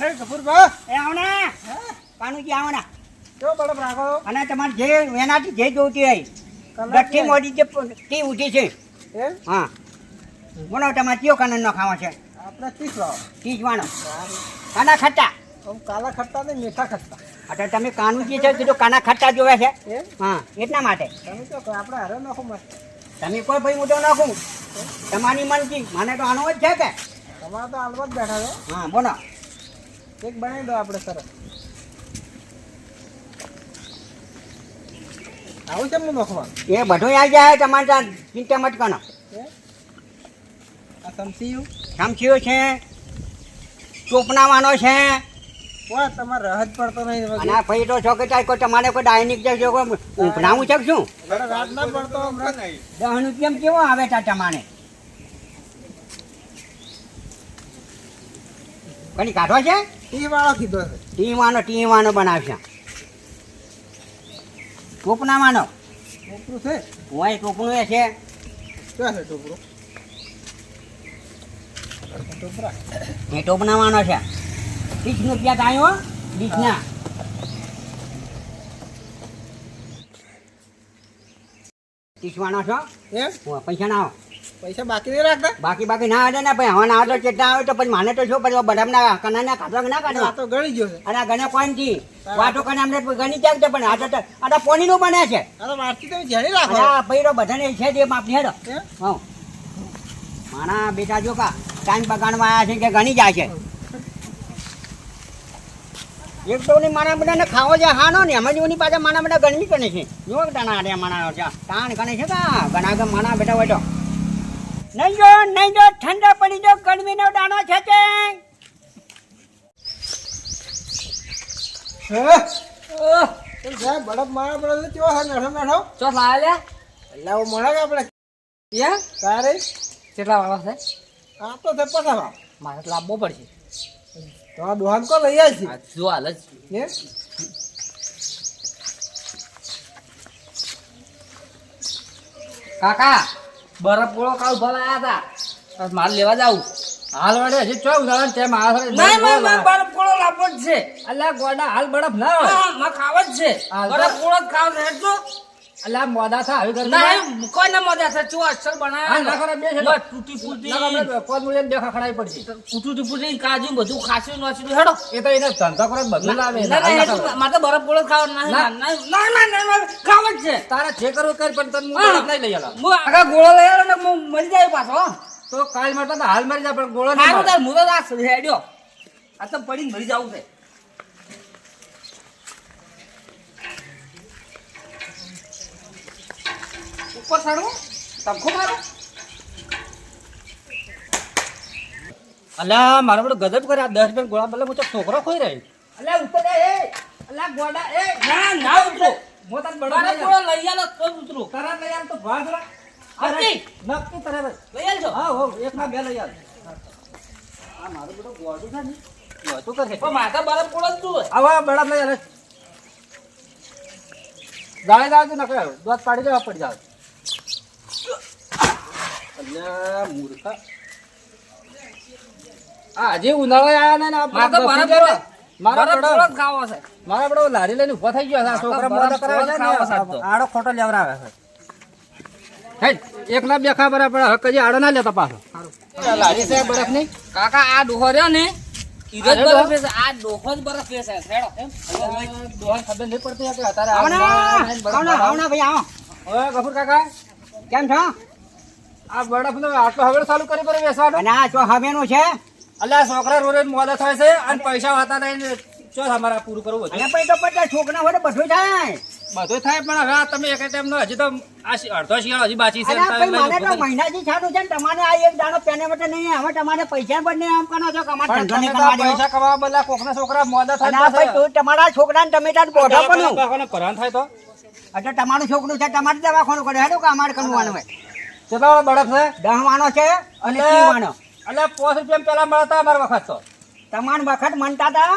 હે કપૂરભા એ આવના. કાનુજી આવના. જો બળપ રાખો? અને તમારે જે એનાથી જે જોઈતી હોય ગઠ્ઠી મોડી જે તે ઉઠી છે. હા? બોલો તમારે કયો કાનન નો ખાવા છે? આપણે ત્રીસ લાવો ત્રીજવાનો કાના ખટ્ટા કાલા ખટ્ટા ને મીઠા ખટ્ટા એટલે તમે કાનુજી છે કીધું કાના ખટ્ટા જોવે છે? હા? એટલા માટે. તમે કે આપણે હારે નાખો મસ્ત તમે કોઈ ભાઈ તો નાખું? તમારી મનથી મને તો આનો જ છે કે? તમારે તો હાલમાં જ બેઠા છો. હા બોલો. એક બનાવી દો આપણે સરસ. આવું છે હું નાખવાનું? એ બધું આવી જાય તમારે ત્યાં ચિંતા મત કરો. આ સમસીયું? શામસીઓ છે ચોપનાવાનો છે. કોઈ તમારે રહત પડતો નહીં ભાઈ તો છો કે તાય કોઈ તમારે કોઈ ડાયનિક છે કોઈ ઊંઘણાવું છે શું? રાત ના પડતો કેવો આવે તા તમારે? કણી કાઢો છે? ઈ વાળો કીધો છે. ટીવાનો ટીવાનો બનાવશે. ટોપનાવાનો ટોપરું છે? હોય ટોપનું એ છે. ક્યાં છે ટોપરું? ટોપરા એ છે. કાંઈ ડીશના. ત્રીસવાનો છો? એ પૈસા ના આવો પૈસા બાકી નહીં રાખતા? બાકી બાકી ના આવે ને ભાઈ હવે ના આવે તો કેટલા આવે તો પછી માને તો શું પછી બદામના કનાના કાઢવા કે ના આ કાઢવા તો ગણી ગયો છે. અને આ ગણે કોણથી વાતો કરીને અમને ગણી જાય પણ આ તો આ તો પોણીનું બને છે. આ તો મારથી તમે જેણી રાખો. હા ભાઈ તો બધાને છે જે માપની હેડો. હા? માણા બેટા જો કા ટાઈમ બગાડવા આવ્યા છે કે ગણી જાય છે? એક તો ની માણા બધાને ખાવો છે હાનો ને એમાં જોની પાછા માણા બધા ગણવી કરે છે. જો ટાણા આડ્યા માણા તાણ ગણે છે કા? ગણા ગમ માણા બેટા હોય તો. નહીં જો નહીં જો ઠંડા પડી જો ગરમીનો દાણો છે તે. હે? છે? બળપ મારા બળપ કેવો છે? મેઠો મેઠો ચો લાયા એટલે હું મળે કે આપણે? યા તારે? કેટલા વાળા છે? આ તો છે પચાસ મારે લાવવો પડશે. તો આ દુહાન કો લઈ આવી આ જો હાલ જ. છે કાકા બરફ ગોળો કાલ ભલા આયા હતા માલ મારે લેવા જાવું હાલ વડે હજી ચો ઉદાહરણ જોડે નહીં બરફ ગોળો લાવવો જ છે. અલ્યા ગોડા હાલ બરફ ના હોય. ખાવ જ છે. બરફ ગોળો જ ખાવ છે હેડજો. મોદા થા હવે નહીં કોઈ ના મજા છે ચો અસર હા, ના કરે, બે છે. તૂટી ફૂટી પોત મુલે દેખા ખડાઈ પડશે તૂટી ફૂટી કાજુ બધું ખાસું નોચી હેડો એ તો એને ધંધો કરે બધું લાવે ના, ના, ના. મારે બરફ ગોળો ખાવ ના. ના ના ના ના, ના, ખાવ જ છે તારા જે કરવું કર પણ તને હું. નહીં લઈ આલા હું આગળ ગોળો લઈ આલો ને હું મરી જાય પાછો. તો કાલ માટે તો હાલ મરી જાય પણ ગોળો નહીં મારું. તાર મુરત આ હેડ્યો આ તો પડીને મરી જવું છે ઉપર ચડવું? તમખો મારો? અલ્યા મારો બધો ગજબ કરે આ દસ મિનિટ ગોળા બદલે હું તો છોકરો ખોઈ રહી અલ્યા ઉપર એ. અલ્યા ગોડા એ. ના ના ઉતરો. હું તને બડો લઈ આલો તો ઉતરો. લઈ તો અરે નક્કી? જ. લઈ. આલજો. હા હો એક ના બે લઈ આવ આ મારું બધું ગોળું છે ને. ગોળું કરે પણ માથા બરફ ગોળો જ તું આવા બડા લઈ આલે. તો નકર દોત પાડી દેવા પડી જાવ. અલ્યા મૂર્ખા. આ હજી ઉનાળો ને આ મારે બરફ જ ખાવો છે. મારા બડો લારી લઈને ઊભા થઈ ગયો છે. છોકરા બરફ કરાવે છે ને. આડો ખોટો લેવરાવે છે. હેડ, એક ના બે ખા બરાબર હવે કદી આડો ના લેતા પાછો. લારી છે બરફની? કાકા આ ડોહો રહ્યો ને? ઈ જ આ ડોહો? બરફ છે. આ ડોહો જ બરફ છે. હેડો દોહન ખબર નહીં પડતી અત્યારે આવો ને આ બરફ આવો ને આવો ને ભાઈ આવો. ઓય ગફુર કાકા કેમ છો? આ બરફ નો આટલો હવે ચાલુ કરી પર બેસવાનો? અને આ ચો હવેનું છે? અલ્યા છોકરા રોરે મોડા થાય છે અને પૈસા વાતા નહીં ચો અમારા પૂરું કરવું અને હતું પછી તો પચાસ છોકરા હોય બધું થાય. બધું થાય પણ હવે તમે એક ટાઈમ નો હજી તો આ અડધો શિયાળો હજી બાકી છે અને મને તો. મહિનાથી છાડું છે તમારે આ એક દાડો પેને માટે નહીં હવે તમારે પૈસા પણ નહીં આમ કરો છો કે અમારે પણ ધંધો નહીં તમે કરવા દેવો. પૈસા કમાવા બદલા કોકના છોકરા મોડા થાય ભાઈ તું તમારા છોકરાને તમે ત્યાં બોઢા પણ કોકને થાય તો? એટલે તમારું છોકરું છે તમારે દવાખાનું કરે હેડો કે અમારે કરવાનું હોય. કેટલા વાળા છે? દહવાનો છે અને પીવાનો એટલે પોસ રૂપિયા પેલા મળતા અમારા વખત તો. તમાર વખત મનતા હતા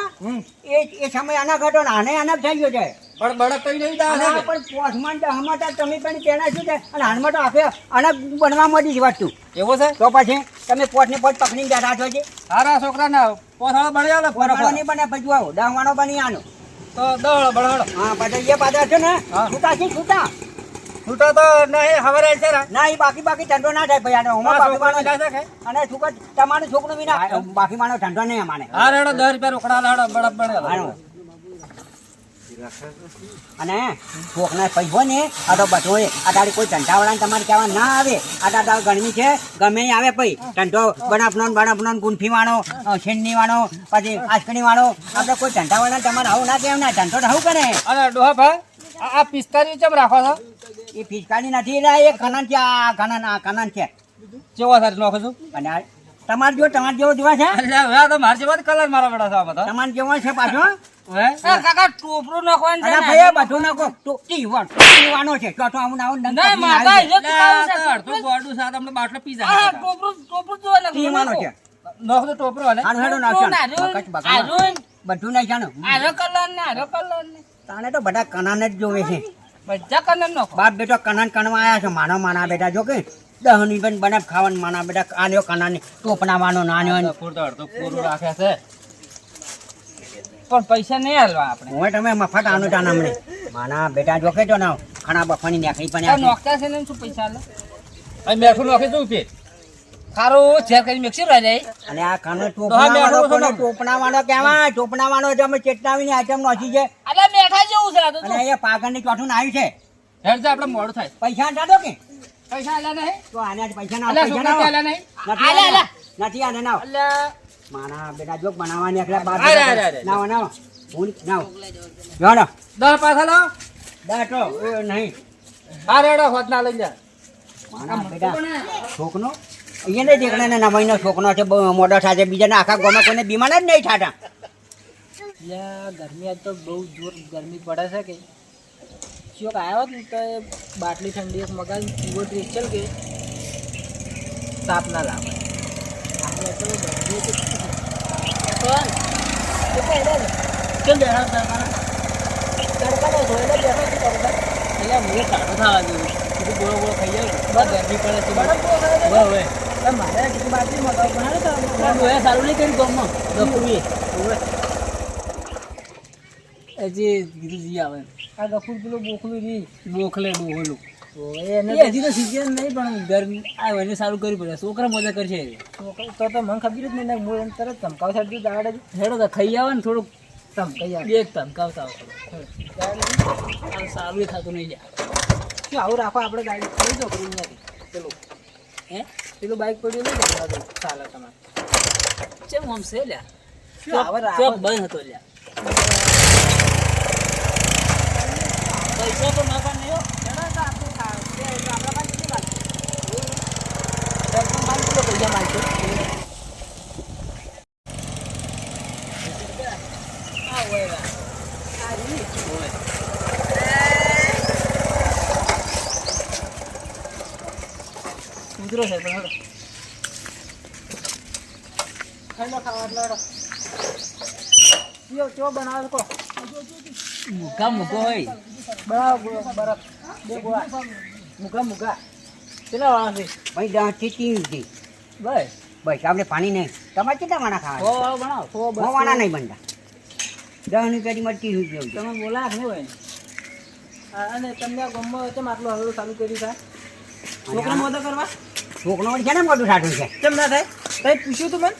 એ એ સમય અનક હતો ને આને અનક થઈ ગયો છે. પણ બળક થઈ નહીં અને પણ પોસમાં દહમાં હતા તમે પણ તેના શું છે? અને હાલમાં તો આખે અનક બનવા માંડી જ વસ્તુ. એવો છે? તો પછી તમે પોટ પોસ પોટ પકડીને બેઠા છો છે હારા છોકરાને પોસાળો બળ્યો ને પોસાળો નહીં બને પછી આવો દહવાનો બની આનો. તો દળ બળાડો હા પછી એ પાછા છે ને. છૂટા છે છૂટા. છૂટો તો નહીં ખબર છે ના? એ બાકી બાકી ધંધો ના થાય ભાઈ આનો આ બાકી માણો કે? અને છોકરા તમારું છોકરું બી ના બાકી માનો ધંધો નહીં અમારે. હા રેડો દસ રૂપિયા રોકડા લાડો બળદ આનો. અને કોકના પૈસો ને આ તો બધો આ તારી કોઈ ધંધાવાળાને તમારે કહેવા ના આવે. આ દાદા ગરમી છે ગમે આવે પછી ધંધો બનાપનો બનાપનો ગુંઠી વાળો છીનની વાળો પછી આસકણી વાળો આપણે કોઈ ધંધાવાળાને તમારે આવું ના કહેવાય ના ધંધો તો આવું કરે. અને ડોહા ભાઈ આ આ પિસ્તાલીસ ચમ રાખો છો? એ ફિસકાની નથી એટલે એ કનન છે આ કનન આ કનન છે. કેવો સાથે નોખો છું અને આ તમારે જો તમારે જેવો જોવા છે? તો મારી જેવો કલર મારા બેટા છે આ બધા. તમારે જેવો છે પાછો? હે? કાકા ટોપરું નાખવાનું છે અને ભાઈ બધું નાખો. તો ટીવણ ટીવાનો છે. તો તો આવું ને આવું ડંક ના, માગા, એ તો કાવું ગોડું સાથે અમને બાટલો પી જાય ટોપરું ટોપરું જોવા જાય. નાખો, ટીવાનો છે. નાખો. નાખો તો ટોપરો હાલે. આનું હેડો ટોપરું નાખજો. નાર્યું, બકચ બકચ. આર્યું, આરો colour ને આરો colour ને. તાણે તો બધા કનાન જ જોવે છે. બધા. બાપ બેટો કનન કણવા આવ્યા છે માનો માના બેટા જો કે દહની પણ બને ખાવાનું માના બેટા આલ્યો કનાની ટોપના વાનો નાન્યો ને. ફૂર તો અડધું પૂરું રાખે છે. પણ પૈસા નહીં હાલવા આપણે. હવે તમે મફત આનું હમણે માના બેટા જો કે જો ના ખાણા બફાની નાખી પણ. નોખતા છે ને શું પૈસા હાલે? અહીં મેઠું નાખી દઉં કે? ખારું ઝેર કરી મિક્સી રહી જાય અને આ ખાનો તો ટોપના હા, વાળો બેઠો કોને? ટોપના વાળો કહેવાય ટોપના વાળો જે અમે ચેતનાવીની આઈટમ નોખી છે છે આ તો. અને એ પાગળની ચોથું આવ્યું છે. હેડ છે આપણે મોડું થાય. પૈસા ચાલો કે? પૈસા આલ્યા નહીં? તો આને પૈસા ના પૈસા ના કે નહીં? નથી આલે, આલે. આલે. નથી આને ના અલ્યા. મારા બેટા જોક બનાવવાની એકલા બાર અરે, અરે, અરે. નાવ નાવ હું નાવ જોડો દસ પાછા લાવ. દાટો એ નહીં. હા રેડો હોત ના લઈ જા. મારા બેટા છોકનો? અહીંયા ને દેખણે ને નવાઈનો છોકનો છે મોડો છે બીજાના આખા ગમે કોઈને બીમાર જ નહીં થાતા. યા ગરમી આજ તો બહુ જોર ગરમી પડે છે કે. ચોક આવ્યો ને તો એ બાટલી ઠંડી એક મગાવી પીવો તો ચલ કે તાપ ના લાગે આપણે તો ગરમી તો બેઠા ધોઈને બેઠો છું તડકા. એટલે મને કાઢો થવા જેવું કીધું ગોળો ગોળો ખાઈ જાય બસ ગરમી પડે છે બરાબર હવે. મારે બાટલી મગાવ સારું નહીં કર્યું ગામમાં. ગફુરીએ હજી ગીરીજી આવે. આ ગફુર પેલું બોખલું રી. બોખલે ડોહલું એ હજી તો સીઝન નહીં પણ ગરમી આ એને સારું કરવું પડે. છોકરા મજા કરશે. તો તો મને ખબર જ નહીં હું તરત ધમકાવ સાડું દાડે હેડો તો ખાઈ આવે ને થોડુંક. ધમકાઈ આવે. એક ધમકાવતા સારું થતું નહીં જાય. શું આવું રાખો આપણે ગાડી દો કરી નથી પેલું. હે? પેલું બાઇક પડ્યું નહીં ચાલે તમારે. ચેમ આમ છે લ્યા? શું આવો બંધ હતો લ્યા પૈસા તો નાખવા નહીં હો હેડો તો આપણું ખા- બે એટલે આપણા પાસે કેટલી વાત છે? પેટ્રોલ ખાલી કેટલો પૈસા માંગશે? આ હોય વા. આ રીત હોય. ઉતરો છે, પણ હેડો. હેડો ખાવા હેડો. કયો કયો બનાવો છો કહો મુકા હોય બરાબર બરાબર બે ગોળા કેટલા વાળા છે ભાઈ બસ બસ આપણે પાણી નહીં તમારે કેટલા વાણા ખાવા બનાવો બહુ વાણા નહીં બનતા દસની પેટીમાં ત્રીસ રૂપિયા તમે બોલા હોય અને તમને કેમ આટલું હળવું ચાલુ કર્યું છે? છોકરા મોદો કરવા. છોકરો છે ને મોટું સાઠું છે. કેમ ના થાય? કઈ પૂછ્યું તું મને?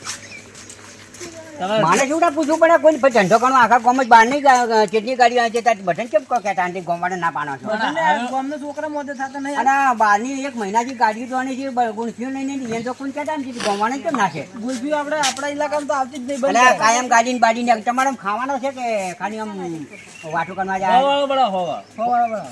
મારે શું પૂછવું પડે? કોઈ ધંધો કરવાનો આખા ગામ જ બહાર નહીં ગાડીઓ આવે છે? ત્યાં બટન કેમ કહો કે આંટી ગામવાળા ના પાડો છો? ગામના છોકરા મોટો થતા નહીં. અને આ બહારની એક મહિનાથી થી ગાડી આની છે ગુણફીઓ નહીં નહીં તો કોઈ કહેતા નથી ગામવાળા કેમ નાખે ગુણફીઓ આપણે આપણા ઇલાકામાં તો આવતી જ નહીં અને કાયમ ગાડી ને બાડી ને તમારે ખાવાનો છે કે ખાલી આમ વાટું કરવા જાય? હોવા હોવા બળો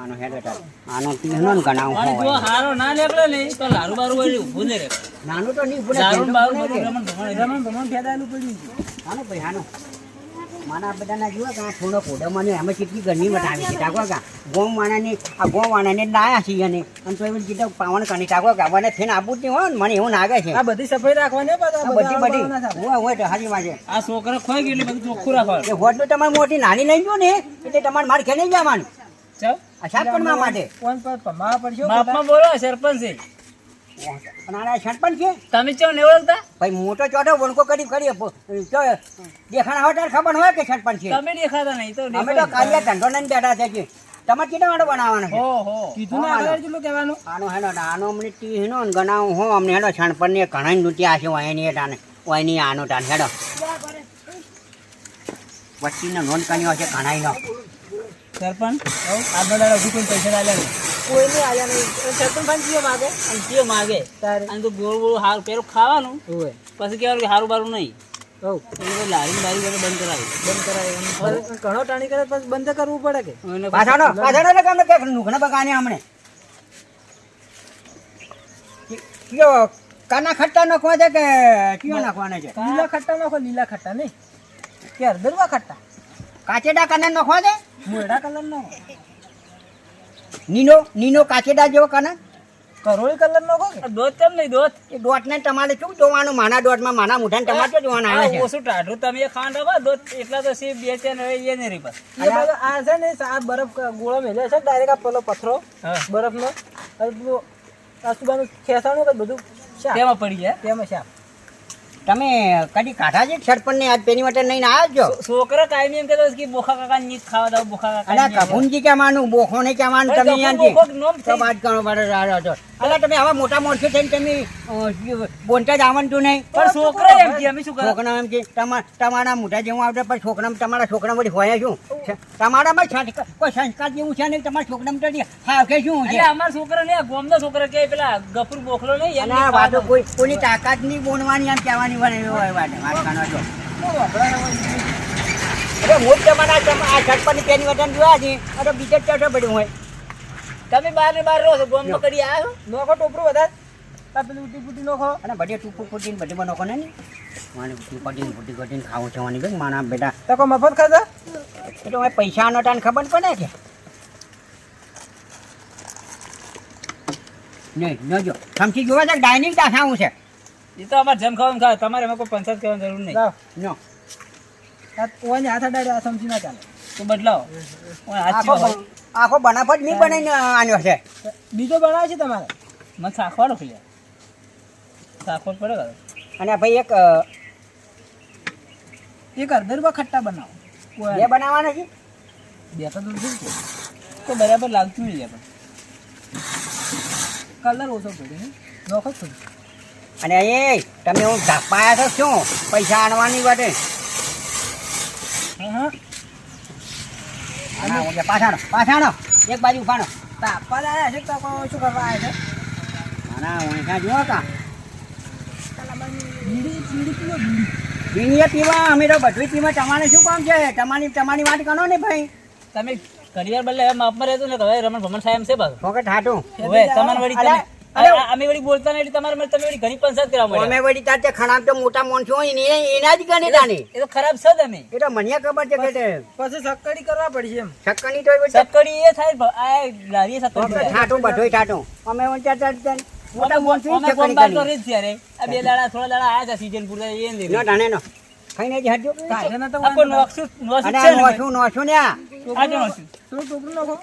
આનો હેડ બેટા. આનો તીનો ને ગણાવ અને જો હારો ના નીકળે ને તો લારું બારું હોય ઊભું રહે. નાનું તો નહીં ભૂલે લારું બારું બધું? રમણ ભમણ રમણ ભમણ ફેદાયેલું પડ્યું છે. હાનો ભાઈ આનો માના બધાના જીવા કા થોડો કોડો મને એમાં કેટલી ગરમી મટાવી છે. ટાકો કા ગોમ વાણાની આ ગોમ વાણાને લાયા છીએ અને અને તો એવું કીધું પાવન કાની ટાકો કા મને ફેન આપવું જ નહીં હોય મને એવું લાગે છે. આ બધી સફાઈ રાખવાની બધા બધી હોય હોય તો હારી માં છે આ છોકરા ખોઈ એટલે બધું ચોખ્ખું રાખવાનું. એ હોટ તમારે મોટી નાની લઈ ગયો ને એટલે તમારે મારે ખેલી જવાનું. ચાલ. આ માટે કોણ પર પમાવા પડશે માપમાં બોલો સરપંચ. છે અને આના સરપંચ છે? તમે ચો ને ઓળખતા? ભાઈ મોટો ચોટો વણકો કરી કરી દેખાણા હોય ત્યારે ખબર હોય કે સરપંચ છે. તમે દેખાતા નહીં તો અમે તો કાર્ય ધંધો લઈને બેઠા છે કે તમારે કેટલા વાળો બનાવવાનો છે? હો હો કીધું ને આગળ જેટલું કહેવાનું. આનો હેનો આનો અમને ટી હેનો ગણાવું હો અમને હેડો છણપણ ને ઘણા નૃત્ય છે વાયની એ વાયની આનો ટાન હેડો. વસ્તીનો નોંધ કર્યો છે ઘણાઈનો સરપંચ આ બધા હજુ કોઈ પૈસા આલ્યા નહીં કોઈ નહીં આલ્યા નહીં. સરપંચ પણ કયો માગે? અને કયો માગે? તારે. અને તો ગોળ ગોળ હારું પેલું ખાવાનું. હોય પછી કહેવાનું કે હારું બારું નહીં. લારી બારી બધું બંધ કરાવી. બંધ ઘણો ટાણી કરે પછી બંધ કરવું પડે કે? અને પછી- પાછાનો પાછાનો કામ કે નુકના બગાને હમણે કયો કાના ખટ્ટા નાખવા છે કે કયો નાખવાના છે? લીલા ખટ્ટા નાખો લીલા ખટ્ટા નહીં. કે હળદરવા ખટ્ટા. કાચેડા કાના નો ખોજે મોયડા કલર નો. નીનો નીનો કાચેડા જેવો કાના કરોળી કલર નો દોત કેમ નહીં દોત? એ દોટને તમારે શું જોવાનું? માના દોટમાં માના મુઠાને તમારે શું જોવાના આવે આ છે ઓછું ટાઢું તમે ખાંડ રાખો દોત એટલા તો સી બે ચેન હવે એ નહીં રહી એ બધું આ છે ને આ બરફ ગોળો મેલે છે ડાયરેક્ટ આ પેલો પથરો બરફ પેલું ખેસાણું કે બધું તેમાં પડી જાય તેમાં શાક. તમે કદી કાઢા છે સરપંચને આજ પેની માટે નહીં આવ્યા છો છોકરો કાયમી એમ કહેતો કે બોખા કાકા નીચ ખાવા દઉં બોખા કાકા અલા કભુનજી માનું? બોખો ને કે માનું? તમે અહીંયાથી. તો વાત કરો બરાબર રાડો છો અલા તમે આવા મોટા મોરસે થઈને તમે બોનતા જ આવડતું નહીં. પણ છોકરો એમ કે અમે શું કરો? છોકરા એમ કે તમારા મોટા જેવું આવડે પણ છોકરા તમારા છોકરા વળી હોય શું? તમારામાં સંસ્કાર કોઈ સંસ્કાર જેવું છે નહીં? તમારા છોકરા તો હા કે શું છે? અમારા છોકરા ને ગોમના છોકરો કે પેલા ગફુર બોખલો નહીં વાતો કોઈ કોઈની તાકાત નહીં બોનવાની એમ કહેવાની. હોય એવી હોય વાત કરો છો અરે હું જમાના તમારા આ સરપંચ પેની વતન જોયા છે. અરે બીજે જ ચોથો પડ્યું હોય. તમે બહાર ને બાર રહો છો ગોમમાં કરી આવ્યો? નોખો ટોપરું વધારે. આ પેલી ઉટી પુટી નોખો. અને બધે ટૂંકું ફૂટીને બધે બનો કોને ને ફૂટીને ફૂટી ફૂટીને ખાવું છે માની બેટા. તકો મફત ખાધા? એ તો હવે પૈસાનો ટાણ ખબર પડે કે? નહીં ન જો. સમજી જોવા છે ડાઇનિંગ તા ખાવું છે? એ તો અમારે જેમ ખાવાનું ખાય તમારે એમાં કોઈ પંચાયત કરવાની જરૂર નહીં. નો આ હાથ અડાડ્યો આ સમજી ના ચાલે. તો બદલાવો. આખો બનાવટ નહીં બનાવીને આન્યો છે. બીજો બનાવે છે તમારે? મને શાખવાડો ખીલ્યા શાખવડ પડે અને ભાઈ એક એક અડધો રૂપિયા ખટ્ટા બનાવો. બે બનાવવાના છે? બે તો દૂર છે. તો બરાબર લાગતું નહીં પણ. કલર ઓછો પડ્યો નોખો થોડું અને એ તમે હું ધાપાયા છો શું? પૈસા આણવાની વાતે હા હા. હા, પાછાનો પાછાનો એક બાજુ ઉભાનો તાપવા આવ્યા છે તાપવા શું કરવા આવ્યા છે? ના હું ત્યાં જુઓ કા બીડી બીડી પીવો બીડી પીણીએ પીવા અમે તો બધું પીવા. તમારે શું કામ છે? તમારી તમારી વાત કરો ને ભાઈ. તમે કરિયર બદલે હવે માપમાં રહેતું ને હવે રમણ ભમણ સાહેબ છે બસ ફોકટ હાટું હવે તમારે વળી અમે વળી બોલતા નહીં તમારે મને- તમે વળી ઘણી પંચાયત કરવા અમે મળ્યા. વળી તાર તે ખરાબ તો મોટા માણસો ને એના જ ગણે તાની. એ તો ખરાબ છે તમે એ તો મને ખબર છે કે તે પછી સક્કડી કરવા પડશે એમ. શક્કરની તો સક્કડી એ થાય આ લારીએ સક્કડી. હાટું બધુંય ઠાટું. અમે વળી તાર- તાર મોટા અમે માણસો અમે તો કરી. ત્યારે આ બે દાડા થોડા દાડા આયા છે સીઝન પૂરતા એ નહીં નો ધાણે નો. ખાઈને જ હટજો. કાઢે તો અને છે આ ને ને આ. નોખશું. થોડું ટોપરું નાખો?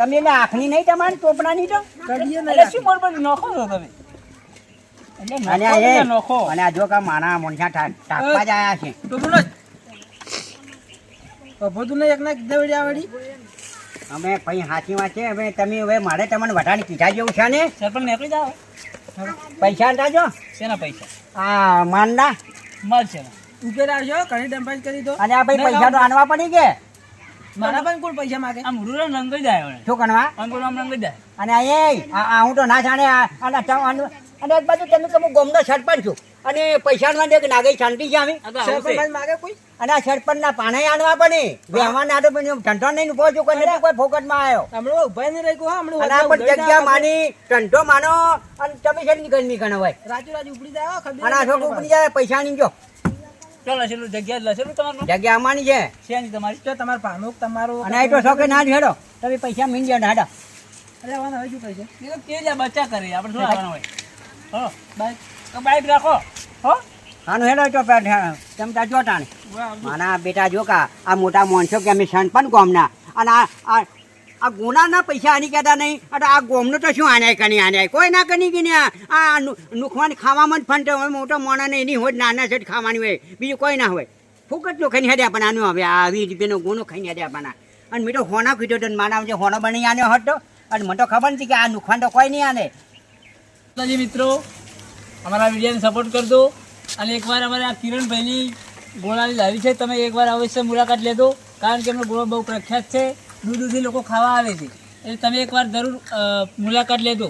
તમે એને આંખની નહીં તમારે ટોપનાની તો? એટલે શું બરોબર નોખો છો તમે? અને નોખો આ એટલે એ નોખો. અને આ જો કા માણા મોણસા ટાપવા જ આયા છે. નાખ એક ના આવડી અમે કઈ વાત હવે તમે હવે મારે તમને વધારે કીધા જેવું છે ને? સરપંચ નીકળી જાઓ. પૈસા તાજો શેના પૈસા? આ માનના મળશે ઉપર આવજો ઘણી ડંપાઈ કરી દો. અને આ ભાઈ પૈસા તો આનવા પડી કે મારા પણ કોણ પૈસા માગે આ મુરુ રંગ જાય હવે શું આમ બોલો રંગ જાય અને આ એ આ હું તો ના જાણે ટ- અને એક બાજુ તમે તમે ગોમનો સરપંચ છો અને પૈસા માટે એક નાગે શાંતિ છે આવું સરપંચ માગે કોઈ અને આ સરપંચ ના પાણે આનવા પડે વ્યવહાર ના તો પણ ઠંડો નહીં ઊભો છો કોઈ કોઈ ફોકટ ફોકટમાં આવ્યો હમણાં ઊભા નહીં રહી હા હમણાં અને પણ જગ્યા માની ઠંડો માનો અને તમે છે ગરમી ગણો હોય રાજુ રાજુ ઉપડી જાય ખબર અને આ છોકરો ઉપડી જાય પૈસા ની જો તો લસેલું જગ્યા લસેલું તમારું. જગ્યા અમારી છે. છે નહીં તમારી? તો તમારું ભાનુક તમારું અને તો શોખે ના જ હેડો. તમે પૈસા મીન ગયા હાડા અરે વાંધો હવે શું કહે છે એ કે જ બચ્ચા કરે આપણે શું આવવાનું હોય? હો બાઈક તો બાઈક રાખો. હો? આનું હેડો તો તેમ તા જોટાણે માના બેટા જો કા આ મોટા માણસો કે અમે સણપણ ગોમના. અને આ આ ગુનાના પૈસા આની કહેતા નહીં. અને આ ગોમનું તો શું આન્યાય કની આન્યાય કોઈ ના કની કે આ? નુખવાની ખાવામાં જ ફંટે હોય, મોટો મોણાને એની હોય, નાના છે ખાવાની હોય, બીજું કોઈ ના હોય. ફૂકટ નો ખાઈને હેડ્યા પણ આનું હવે આ વીસ રૂપિયાનો ગુનો ખાઈને હેડ્યા પણ. અને મેં હોના કીધો તો માના જે હોનો બની આને હતો અને મને તો ખબર નથી કે આ નુકસાન તો કોઈ નહીં આને. મિત્રો, અમારા વિડીયોને સપોર્ટ કરજો. અને એકવાર અમારે આ કિરણભાઈની ગોળાની લાવી છે, તમે એકવાર અવશ્ય મુલાકાત લેજો. કારણ કે એમનો ગોળો બહુ પ્રખ્યાત છે. દૂર દૂરથી લોકો ખાવા આવે છે. એટલે તમે એકવાર જરૂર મુલાકાત લેજો.